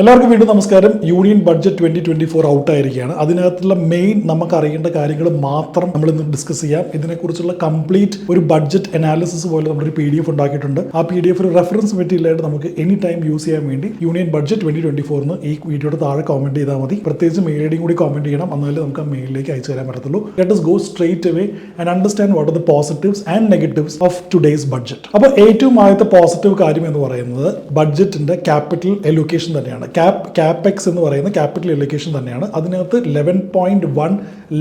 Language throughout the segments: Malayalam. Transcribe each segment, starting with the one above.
എല്ലാവർക്കും വീണ്ടും നമസ്കാരം. Union budget twenty twenty four out ആയിരിക്കുകയാണ്. അതിനകത്തുള്ള മെയിൻ നമുക്ക് അറിയേണ്ട കാര്യങ്ങൾ മാത്രം നമ്മൾ ഇന്ന് ഡിസ്കസ് ചെയ്യാം. ഇതിനെക്കുറിച്ചുള്ള കംപ്ലീറ്റ് ഒരു ബഡ്ജറ്റ് അനാലിസിസ് പോലെ നമ്മളൊരു പി ഡി എഫ് ഉണ്ടാക്കിയിട്ടുണ്ട്. ആ പി ഡി എഫ് ഒരു റെഫറൻസ് മെറ്റീരിയലായിട്ട് നമുക്ക് എനി ടൈം യൂസ് ചെയ്യാൻ വേണ്ടി യൂണിയൻ ബഡ്ജറ്റ് ട്വന്റി ട്വന്റി ഫോറിന് ഈ വീഡിയോയുടെ താഴെ കമന്റ് ചെയ്താൽ മതി. പ്രത്യേകിച്ച് മെയിൽ ഐ ഡിയും കൂടി കമന്റ് ചെയ്യണം. എന്നാലേ നമുക്ക് ആ മെയിലിലേക്ക് അയച്ചു തരാൻ പറ്റത്തുള്ളൂ. Let's go straight away and understand what are the positives and negatives of today's budget അപ്പോൾ ഏറ്റവും ആദ്യത്തെ പോസിറ്റീവ് കാര്യം എന്ന് പറയുന്നത് ബഡ്ജറ്റിന്റെ ക്യാപിറ്റൽ എലൊക്കേഷൻ തന്നെയാണ്. ക്യാപ് ക്യാപെക്സ് എന്ന് പറയുന്ന ക്യാപിറ്റൽ എലൊക്കേഷൻ തന്നെയാണ്. അതിനകത്ത് eleven point one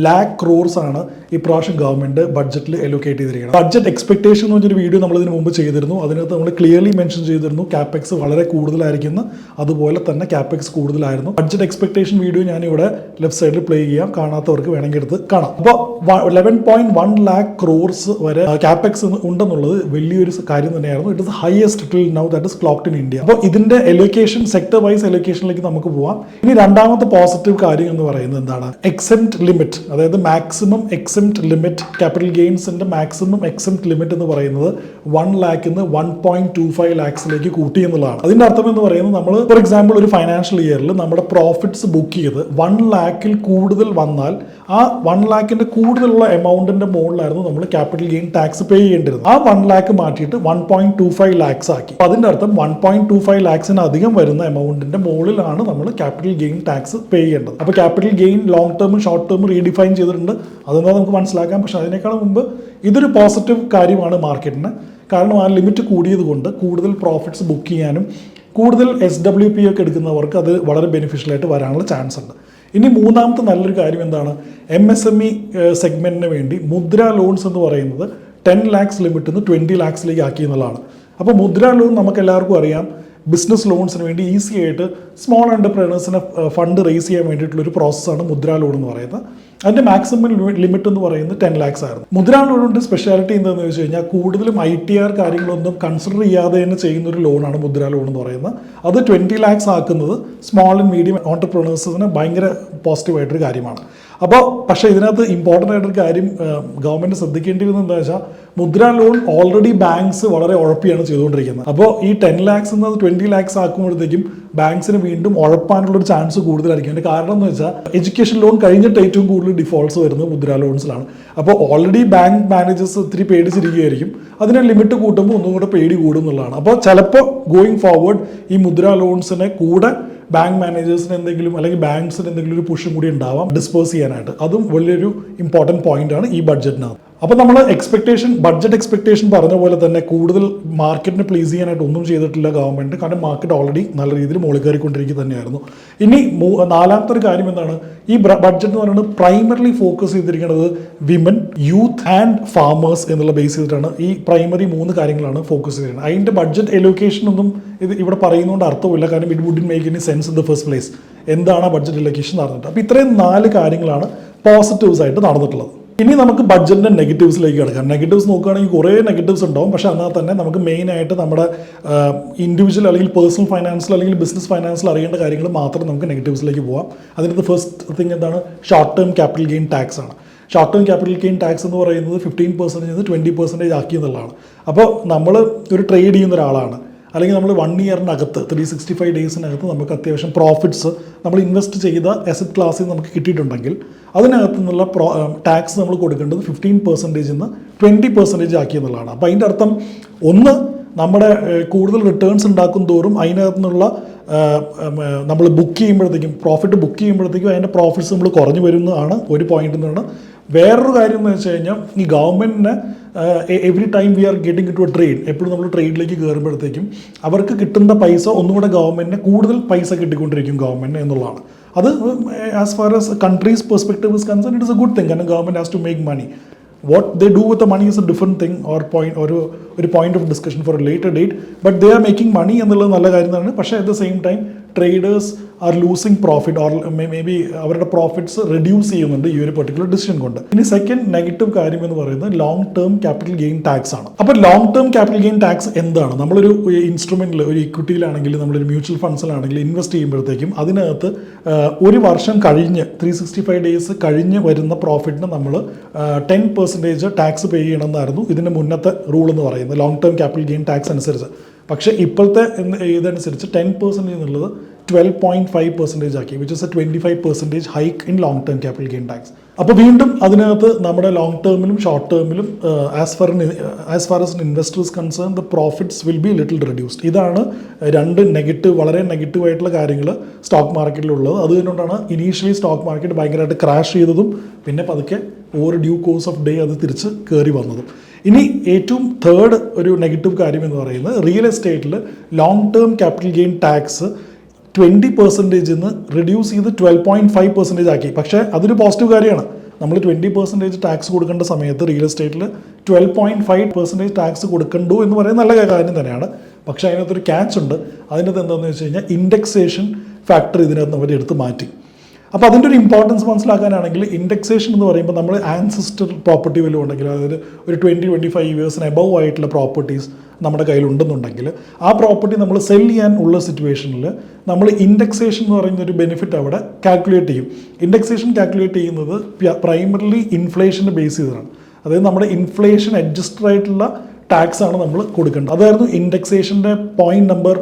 lakh crores ആണ് ഇപ്രാവശ്യം ഗവൺമെന്റ് ബഡ്ജറ്റിൽ എലൊക്കേറ്റ് ചെയ്തിരിക്കുന്നത്. ബഡ്ജറ്റ് എക്സ്പെക്ടേഷൻ എന്ന് പറഞ്ഞൊരു വീഡിയോ നമ്മൾ ഇതിന് മുമ്പ് ചെയ്തിരുന്നു. അതിനകത്ത് നമ്മൾ ക്ലിയർലി മെൻഷൻ ചെയ്തിരുന്നു ക്യാപെക്സ് വളരെ കൂടുതലായിരിക്കുന്നു. അതുപോലെ തന്നെ ക്യാപെക്സ് കൂടുതലായിരുന്നു. ബഡ്ജറ്റ് എക്സ്പെക്ടേഷൻ വീഡിയോ ഞാൻ ഇവിടെ ലെഫ്റ്റ് സൈഡിൽ പ്ലേ ചെയ്യാം. കാണാത്തവർക്ക് വേണമെങ്കിൽ എടുത്ത് കാണാം. അപ്പോൾ eleven point one lakh crores വരെ ക്യാപെക്സ് ഉണ്ടെന്നുള്ളത് വലിയൊരു കാര്യം തന്നെയായിരുന്നു. It is highest till now that is clocked in India അപ്പോൾ ഇതിന്റെ എലൊക്കേഷൻ സെക്ടർ വൈസ് എലൊക്കേഷനിലേക്ക് നമുക്ക് പോവാം. ഇനി രണ്ടാമത്തെ പോസിറ്റീവ് കാര്യം എന്ന് പറയുന്നത് എന്താണ്? എക്സെപ്റ്റ് ലിമിറ്റ് അതായത് മാക്സിമം എക്സെപ്റ്റ് ലിമിറ്റ് ക്യാപിറ്റൽ ഗെയിൻസിന്റെ മാക്സിമം എക്സെപ്റ്റ് ലിമിറ്റ് എന്ന് പറയുന്നത് വൺ ലാക്കിൽ നിന്ന് വൺ പോയിന്റ് ടു ഫൈവ് ലാക്സിലേക്ക് കൂട്ടി എന്നുള്ളതാണ്. അതിന്റെ അർത്ഥം എന്ന് പറയുന്നത് നമ്മൾ ഫോർ എക്സാമ്പിൾ ഒരു ഫൈനാൻഷ്യൽ ഇയറിൽ നമ്മുടെ പ്രോഫിറ്റ്സ് ബുക്ക് ചെയ്ത് വൺ ലാക്കിൽ കൂടുതൽ വന്നാൽ ആ വൺ ലാക്കിന്റെ കൂടുതലുള്ള എമൗണ്ടിന്റെ മുകളിലായിരുന്നു നമ്മൾ ക്യാപിറ്റൽ ഗെയിൻ ടാക്സ് പേ ചെയ്യേണ്ടിരുന്നത്. ആ വൺ ലാക്ക് മാറ്റിയിട്ട് one point two five lakhs ആക്കി. അതിന്റെ അർത്ഥം വൺ പോയിന്റ് ടു ഫൈവ് ലാക്സിന് അധികം വരുന്ന എമൗണ്ടിന്റെ മുകളിലാണ് നമ്മൾ ക്യാപിറ്റൽ ഗെയിൻ ടാക്സ് പേ ചെയ്യേണ്ടത്. അപ്പോൾ ക്യാപിറ്റൽ ഗെയിൻ ലോങ് ടേമും ഷോർട്ട് ടേമും റീഡിഫൈൻ ചെയ്തിട്ടുണ്ട്. അതെന്താ നമുക്ക് മനസ്സിലാക്കാം? പക്ഷെ അതിനേക്കാൾ മുമ്പ് ഇതൊരു പോസിറ്റീവ് കാര്യമാണ് മാർക്കറ്റിന് കാരണം ആ ലിമിറ്റ് കൂടിയത് കൊണ്ട് കൂടുതൽ പ്രോഫിറ്റ്സ് ബുക്ക് ചെയ്യാനും കൂടുതൽ എസ് ഡബ്ല്യു പി ഒക്കെ എടുക്കുന്നവർക്ക് അത് വളരെ ബെനിഫിഷ്യലായിട്ട് വരാനുള്ള ചാൻസ് ഉണ്ട്. ഇനി മൂന്നാമത്തെ നല്ലൊരു കാര്യം എന്താണ്? എം എസ് എം ഇ സെഗ്മെന്റിന് വേണ്ടി മുദ്ര ലോൺസ് എന്ന് പറയുന്നത് ടെൻ ലാക്സ് ലിമിറ്റ് നിന്ന് ട്വന്റി ലാക്സിലേക്ക് ആക്കി എന്നുള്ളതാണ്. അപ്പോൾ മുദ്ര ലോൺ നമുക്ക് എല്ലാവർക്കും അറിയാം. ബിസിനസ് ലോൺസിന് വേണ്ടി ഈസി ആയിട്ട് സ്മോൾ എന്റർപ്രൈനേഴ്സിനെ ഫണ്ട് റേസ് ചെയ്യാൻ വേണ്ടിയിട്ടുള്ള ഒരു പ്രോസസ്സാണ് മുദ്ര ലോൺ എന്ന് പറയുന്നത്. അതിന്റെ മാക്സിമം ലിമിറ്റ് എന്ന് പറയുന്നത് ടെൻ ലാക്സ് ആയിരുന്നു. മുദ്രാ ലോണിന്റെ സ്പെഷ്യാലിറ്റി എന്താണെന്ന് വെച്ച് കഴിഞ്ഞാൽ കൂടുതലും ഐ ടി ആർ കാര്യങ്ങളൊന്നും കൺസിഡർ ചെയ്യാതെ തന്നെ ചെയ്യുന്ന ഒരു ലോണാണ് മുദ്രാ ലോൺ എന്ന് പറയുന്നത്. അത് ട്വന്റി ലാക്സ് ആക്കുന്നത് സ്മോൾ ആൻഡ് മീഡിയം ഓണ്ടർപ്രണേഴ്സിന് ഭയങ്കര പോസിറ്റീവായിട്ടൊരു കാര്യമാണ്. അപ്പോൾ പക്ഷേ ഇതിനകത്ത് ഇമ്പോർട്ടന്റ് ആയിട്ടൊരു കാര്യം ഗവൺമെന്റ് ശ്രദ്ധിക്കേണ്ടിയിരുന്നത് എന്താ വെച്ചാൽ മുദ്ര ലോൺ ഓൾറെഡി ബാങ്ക്സ് വളരെ ഉഴപ്പിയാണ് ചെയ്തുകൊണ്ടിരിക്കുന്നത്. അപ്പോൾ ഈ ടെൻ ലാക്സ് എന്നത് ട്വന്റി ലാക്സ് ആക്കുമ്പോഴത്തേക്കും ബാങ്ക്സിന് വീണ്ടും ഉഴപ്പാനുള്ള ഒരു ചാൻസ് കൂടുതലായിരിക്കും. അതിന്റെ കാരണം എന്ന് വെച്ചാൽ എഡ്യൂക്കേഷൻ ലോൺ കഴിഞ്ഞിട്ട് ഏറ്റവും കൂടുതൽ ഡിഫോൾട്ട്സ് വരുന്നത് മുദ്ര ലോൺസിലാണ്. അപ്പോൾ ഓൾറെഡി ബാങ്ക് മാനേജേഴ്സ് ഒത്തിരി പേടിച്ചിരിക്കുകയായിരിക്കും. അതിനെ ലിമിറ്റ് കൂട്ടുമ്പോൾ ഒന്നും കൂടെ പേടി കൂടും എന്നുള്ളതാണ്. അപ്പോൾ ചിലപ്പോൾ ഗോയിങ് ഫോർവേഡ് ഈ മുദ്ര ലോൺസിനെ കൂടെ ബാങ്ക് മാനേജേഴ്സിന് എന്തെങ്കിലും അല്ലെങ്കിൽ ബാങ്ക്സിന് എന്തെങ്കിലും ഒരു പുഷും കൂടി ഉണ്ടാവാം ഡിസ്പോസ് ചെയ്യാനായിട്ട്. അതും വലിയൊരു ഇമ്പോർട്ടന്റ് പോയിന്റ് ആണ് ഈ ബഡ്ജറ്റിനകത്ത് അപ്പോൾ നമ്മൾ എക്സ്പെക്ടേഷൻ ബഡ്ജറ്റ് എക്സ്പെക്ടേഷൻ പറഞ്ഞ പോലെ തന്നെ കൂടുതൽ മാർക്കറ്റിനെ പ്ലീസ് ചെയ്യാനായിട്ട് ഒന്നും ചെയ്തിട്ടില്ല ഗവൺമെന്റ് കാരണം മാർക്കറ്റ് ഓൾറെഡി നല്ല രീതിയിൽ മുകളിൽ കയറിക്കൊണ്ടിരിക്കുക തന്നെയായിരുന്നു. ഇനി നാലാമത്തെ ഒരു കാര്യം എന്താണ്? ഈ ബഡ്ജറ്റ് എന്ന് പറയുന്നത് പ്രൈമറിലി ഫോക്കസ് ചെയ്തിരിക്കുന്നത് വിമൻ യൂത്ത് ആൻഡ് ഫാമേഴ്സ് എന്നുള്ള ബേസ് ചെയ്തിട്ടാണ്. ഈ പ്രൈമറി മൂന്ന് കാര്യങ്ങളാണ് ഫോക്കസ് ചെയ്തിരിക്കുന്നത്. അതിന്റെ ബഡ്ജറ്റ് എലൊക്കേഷൻ ഒന്നും ഇത് ഇവിടെ പറയുന്നതുകൊണ്ട് അർത്ഥമില്ല കാരണം it wouldn't make any sense in the first place എന്താണ് ബഡ്ജറ്റ് എലൊക്കേഷൻ നടന്നിട്ട്? അപ്പോൾ ഇത്രയും നാല് കാര്യങ്ങളാണ് പോസിറ്റീവ്സ് ആയിട്ട് നടന്നിട്ടുള്ളത്. ഇനി നമുക്ക് ബഡ്ജറ്റിന്റെ നെഗറ്റീവ്സിലേക്ക് കിടക്കാം. നെഗറ്റീവ്സ് നോക്കുകയാണെങ്കിൽ കുറേ നെഗറ്റീവ്സ് ഉണ്ടാവും. പക്ഷേ എന്നാൽ തന്നെ നമുക്ക് മെയിൻ ആയിട്ട് നമ്മുടെ ഇൻഡിവിജ്വൽ അല്ലെങ്കിൽ പേഴ്സണൽ ഫൈനാൻസിൽ അല്ലെങ്കിൽ ബിസിനസ് ഫൈനാൻസിൽ അറിയേണ്ട കാര്യങ്ങൾ മാത്രം നമുക്ക് നെഗറ്റീവ്സിലേക്ക് പോവാം. അതിനകത്ത് ഫസ്റ്റ് തിങ് എന്താണ്? Short term capital gain tax ആണ്. Short term capital gain tax എന്ന് പറയുന്നത് ഫിഫ്റ്റീൻ പെർസെന്റേജ് ട്വന്റി പെർസെന്റേജ് ആക്കി എന്നുള്ളതാണ്. അപ്പോൾ നമ്മൾ ഒരു ട്രേഡ് ചെയ്യുന്ന ഒരാളാണ്. അല്ലെങ്കിൽ നമ്മൾ വൺ ഇയറിനകത്ത് ത്രീ സിക്സ്റ്റി ഫൈവ് ഡേയ്സിനകത്ത് നമുക്ക് അത്യാവശ്യം പ്രോഫിറ്റ്സ് നമ്മൾ ഇൻവെസ്റ്റ് ചെയ്ത അസറ്റ് ക്ലാസ്സിൽ നമുക്ക് കിട്ടിയിട്ടുണ്ടെങ്കിൽ അതിനകത്ത് നിന്നുള്ള പ്രോ ടാക്സ് നമ്മൾ കൊടുക്കേണ്ടത് ഫിഫ്റ്റീൻ പെർസെന്റേജിൽ നിന്ന് ട്വന്റി പെർസെന്റേജ് ആക്കി എന്നുള്ളതാണ്. അപ്പോൾ അതിന്റെ അർത്ഥം ഒന്ന് നമ്മുടെ കൂടുതൽ റിട്ടേൺസ് ഉണ്ടാക്കും തോറും അതിനകത്തു നിന്നുള്ള നമ്മൾ ബുക്ക് ചെയ്യുമ്പോഴത്തേക്കും പ്രോഫിറ്റ് ബുക്ക് ചെയ്യുമ്പോഴത്തേക്കും അതിന്റെ പ്രോഫിറ്റ്സ് നമ്മൾ കുറഞ്ഞു വരുന്നതാണ് ഒരു പോയിന്റ് എന്നാണ് വേറൊരു കാര്യം എന്ന് വെച്ച് കഴിഞ്ഞാൽ ഈ ഗവൺമെന്റിന് every time we are getting to a trade എപ്പോഴും നമ്മൾ ട്രേഡിലേക്ക് കയറുമ്പോഴത്തേക്കും അവർക്ക് കിട്ടുന്ന പൈസ ഒന്നുകൂടെ ഗവൺമെന്റിന് കൂടുതൽ പൈസ കിട്ടിക്കൊണ്ടിരിക്കും ഗവൺമെന്റ് എന്നുള്ളതാണ്. അത് as far as countries perspective is concern it is a good thing കാരണം government has to make money what they do with money is a different thing or point ഒരു ഒരു point of discussion for a later date but they are making money എന്നുള്ളത് നല്ല കാര്യം തന്നെയാണ്. പക്ഷേ at the same time traders are losing profit or may be അവരുടെ പ്രോഫിറ്റ്സ് റെഡ്യൂസ് ചെയ്യുന്നുണ്ട് ഈ ഒരു പെർട്ടിക്കുലർ ഡിസിഷൻ കൊണ്ട്. ഇനി സെക്കൻഡ് നെഗറ്റീവ് കാര്യം എന്ന് പറയുന്നത് long term capital gain tax ആണ്. അപ്പോൾ long term capital gain tax എന്താണ്? നമ്മളൊരു ഇൻസ്ട്രുമെന്റിൽ ഒരു ഇക്വിറ്റിയിലാണെങ്കിൽ നമ്മളൊരു മ്യൂച്വൽ ഫണ്ട്സിലാണെങ്കിൽ ഇൻവെസ്റ്റ് ചെയ്യുമ്പോഴത്തേക്കും അതിനകത്ത് ഒരു വർഷം കഴിഞ്ഞ് ത്രീ സിക്സ്റ്റി ഫൈവ് ഡേയ്സ് കഴിഞ്ഞ് വരുന്ന പ്രോഫിറ്റിന് നമ്മൾ ടെൻ പെർസെന്റേജ് ടാക്സ് പേ ചെയ്യണമെന്നായിരുന്നു ഇതിന്റെ മുന്നത്തെ റൂൾ എന്ന് പറയുന്നത് long term capital gain tax അനുസരിച്ച്. പക്ഷേ ഇപ്പോഴത്തെ ഇതനുസരിച്ച് ടെൻ പെർസെന്റേജ് എന്നുള്ളത് ട്വൽവ് പോയിന്റ് ഫൈവ് പെർസെന്റേജ് ആക്കി which is a twenty five percentage hike in long term capital gain tax അപ്പോൾ വീണ്ടും അതിനകത്ത് നമ്മുടെ ലോങ് ടേമിലും short ടേമിലും as far as far as investors concern the profits will be little reduced ഇതാണ് രണ്ട് നെഗറ്റീവ് വളരെ നെഗറ്റീവ് ആയിട്ടുള്ള കാര്യങ്ങൾ സ്റ്റോക്ക് മാർക്കറ്റിലുള്ളത് അതുകൊണ്ടാണ് ഇനീഷ്യലി സ്റ്റോക്ക് മാർക്കറ്റ് ഭയങ്കരമായിട്ട് ക്രാഷ് ചെയ്തതും പിന്നെ പതുക്കെ over due course of day അത് തിരിച്ച് കയറി വന്നതും. ഇനി ഏറ്റവും തേർഡ് ഒരു നെഗറ്റീവ് കാര്യം എന്ന് പറയുന്നത് റിയൽ എസ്റ്റേറ്റിൽ long term capital gain tax twenty പെർസെന്റേജിൽ നിന്ന് റിഡ്യൂസ് ചെയ്ത് ട്വൽവ് പോയിന്റ് ഫൈവ് പെർസെന്റേജ് ആക്കി. പക്ഷേ അതൊരു പോസിറ്റീവ് കാര്യമാണ്. നമ്മൾ ട്വന്റി പെർസെന്റേജ് ടാക്സ് കൊടുക്കേണ്ട സമയത്ത് റിയൽ എസ്റ്റേറ്റിൽ twelve point five percentage tax കൊടുക്കണ്ടു എന്ന് പറയുന്നത് നല്ല കാര്യം തന്നെയാണ്. പക്ഷേ അതിനകത്തൊരു ക്യാച്ച് ഉണ്ട്. അതിനകത്ത് എന്താണെന്ന് വെച്ച് കഴിഞ്ഞാൽ ഇൻഡെക്സേഷൻ ഫാക്ടർ ഇതിനകത്ത് അവർ എടുത്ത് മാറ്റി. അപ്പോൾ അതിന്റെ ഒരു ഇമ്പോർട്ടൻസ് മനസ്സിലാക്കാനാണെങ്കിൽ ഇൻഡെക്സേഷൻ എന്ന് പറയുമ്പോൾ നമ്മൾ ആൻസിസ്റ്റർ പ്രോപ്പർട്ടി വല്ലതും ഉണ്ടെങ്കിൽ അതായത് ഒരു ട്വന്റി ട്വന്റി ഫൈവ് ഇയേഴ്സിന് എബവ് ആയിട്ടുള്ള പ്രോപ്പർട്ടീസ് നമ്മുടെ കയ്യിലുണ്ടെന്നുണ്ടെങ്കിൽ ആ പ്രോപ്പർട്ടി നമ്മൾ സെൽ ചെയ്യാൻ ഉള്ള സിറ്റുവേഷനിൽ നമ്മൾ ഇൻഡെക്സേഷൻ എന്ന് പറയുന്ന ഒരു ബെനിഫിറ്റ് അവിടെ കാൽക്കുലേറ്റ് ചെയ്യും. ഇൻഡെക്സേഷൻ കാൽക്കുലേറ്റ് ചെയ്യുന്നത് പ്രൈമറിലി ഇൻഫ്ലേഷനെ ബേസ് ചെയ്താണ് അതായത് നമ്മുടെ ഇൻഫ്ലേഷൻ അഡ്ജസ്റ്റഡ് ആയിട്ടുള്ള ടാക്സ് ആണ് നമ്മൾ കൊടുക്കേണ്ടത്. അതായിരുന്നു ഇൻഡെക്സേഷന്റെ പോയിന്റ് നമ്പർ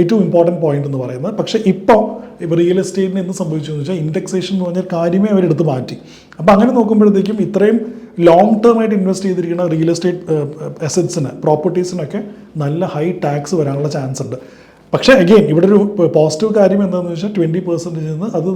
ഏറ്റവും ഇമ്പോർട്ടന്റ് പോയിന്റ് എന്ന് പറയുന്നത്. പക്ഷേ ഇപ്പോൾ ഇപ്പോൾ റിയൽ എസ്റ്റേറ്റിന് എന്ത് സംഭവിച്ചു എന്ന് വെച്ചാൽ ഇൻഡെക്സേഷൻ എന്ന് പറഞ്ഞാൽ കാര്യമേ അവരെടുത്ത് മാറ്റി. അപ്പോൾ അങ്ങനെ നോക്കുമ്പോഴത്തേക്കും ഇത്രയും ലോങ് ടേം ആയിട്ട് ഇൻവെസ്റ്റ് ചെയ്തിരിക്കുന്ന റിയൽ എസ്റ്റേറ്റ് അസറ്റ്സിന് പ്രോപ്പർട്ടീസിനൊക്കെ നല്ല ഹൈ ടാക്സ് വരാനുള്ള ചാൻസ് ഉണ്ട്. പക്ഷേ അഗെയിൻ ഇവിടെ ഒരു പോസിറ്റീവ് കാര്യം എന്താണെന്ന് വെച്ചാൽ ട്വന്റി പെർസെന്റേജ് നിന്ന് അത്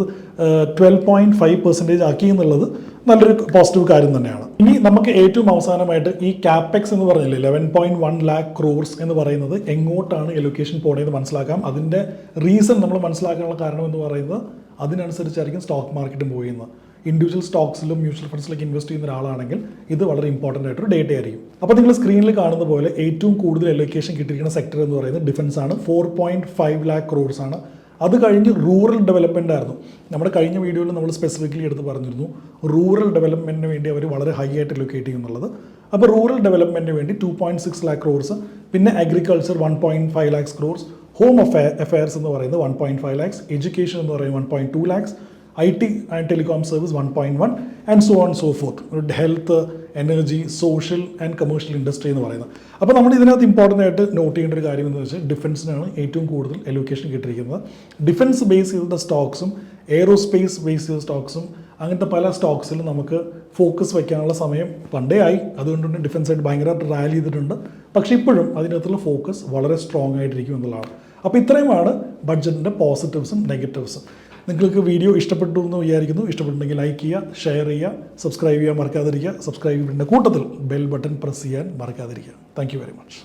ട്വൽവ് പോയിന്റ് ഫൈവ് പെർസെന്റേജ് ആക്കി എന്നുള്ളത് നല്ലൊരു പോസിറ്റീവ് കാര്യം തന്നെയാണ്. ഇനി നമുക്ക് ഏറ്റവും അവസാനമായിട്ട് ഈ ക്യാപെക്സ് എന്ന് പറഞ്ഞില്ലേ eleven point one lakh crores എന്ന് പറയുന്നത് എങ്ങോട്ടാണ് എലൊക്കേഷൻ പോണേന്ന് മനസ്സിലാക്കാം. അതിന്റെ റീസൺ നമ്മൾ മനസ്സിലാക്കാനുള്ള കാരണം എന്ന് പറയുന്നത് അതിനനുസരിച്ചായിരിക്കും സ്റ്റോക്ക് മാർക്കറ്റും പോയിരുന്നത് ഇൻഡിവിജ്വൽ സ്റ്റോക്സിലും മ്യൂച്വൽ ഫണ്ട്സിലൊക്കെ ഇൻവെസ്റ്റ് ചെയ്യുന്ന ഒരാളാണെങ്കിൽ ഇത് വളരെ ഇമ്പോർട്ടന്റ് ആയിട്ടൊരു ഡേറ്റ ആയിരിക്കും. അപ്പോൾ നിങ്ങൾ സ്ക്രീനിൽ കാണുന്ന പോലെ ഏറ്റവും കൂടുതൽ എലൊക്കേഷൻ കിട്ടിയിരിക്കുന്ന സെക്ടർ എന്ന് പറയുന്നത് ഡിഫൻസ് ആണ്. Four point five lakh crores ആണ്. അത് കഴിഞ്ഞ് റൂറൽ ഡെവലപ്മെന്റ് ആയിരുന്നു. നമ്മുടെ കഴിഞ്ഞ വീഡിയോയിൽ നമ്മൾ സ്പെസിഫിക്കലി എടുത്ത് പറഞ്ഞിരുന്നു. റൂറൽ ഡെവലപ്മെന്റിന് വേണ്ടി അവർ വളരെ ഹൈ ആയിട്ട് ലൊക്കേറ്റ് ചെയ്യുന്നുള്ളത് അപ്പോൾ റൂറൽ ഡെവലപ്മെന്റിന് വേണ്ടി two point six lakh crores പിന്നെ agriculture one point five lakhs crores home affair affairs എന്ന് പറയുന്നത് one point five lakhs education എന്ന് പറയുന്നത് one point two lakhs I T and telecom service one point one and so on so forth health energy social and commercial industry എന്ന് പറയുന്നത്. അപ്പോൾ നമ്മൾ ഇതിനകത്ത് ഇമ്പോർട്ടന്റ് ആയിട്ട് നോട്ട് ചെയ്യേണ്ട ഒരു കാര്യം എന്ന് വെച്ചാൽ ഡിഫൻസിനാണ് ഏറ്റവും കൂടുതൽ എലൊക്കേഷൻ കിട്ടിയിരിക്കുന്നത്. ഡിഫൻസ് ബേസ് ചെയ്ത സ്റ്റോക്സും എയ്റോസ്പേസ് ബേസ് ചെയ്ത സ്റ്റോക്സും അങ്ങനത്തെ പല സ്റ്റോക്സിലും നമുക്ക് ഫോക്കസ് വയ്ക്കാനുള്ള സമയം പണ്ടേ ആയി. അതുകൊണ്ട് തന്നെ ഡിഫൻസ് ആയിട്ട് ഭയങ്കരമായിട്ട് റാലി ചെയ്തിട്ടുണ്ട്. പക്ഷേ ഇപ്പോഴും അതിനകത്തുള്ള ഫോക്കസ് വളരെ സ്ട്രോങ് ആയിട്ടിരിക്കും എന്നുള്ളതാണ്. അപ്പോൾ ഇത്രയുമാണ് ബഡ്ജറ്റിന്റെ പോസിറ്റീവ്സും നെഗറ്റീവ്സും നിങ്ങൾക്ക് വീഡിയോ ഇഷ്ടപ്പെട്ടു എന്ന് വിചാരിക്കുന്നു. ഇഷ്ടപ്പെട്ടുണ്ടെങ്കിൽ ലൈക്ക് ചെയ്യുക ഷെയർ ചെയ്യുക സബ്സ്ക്രൈബ് ചെയ്യാൻ മറക്കാതിരിക്കുക. സബ്സ്ക്രൈബ് ചെയ്യുന്ന കൂട്ടത്തിൽ ബെൽ ബട്ടൺ പ്രസ് ചെയ്യാൻ മറക്കാതിരിക്കുക. Thank very much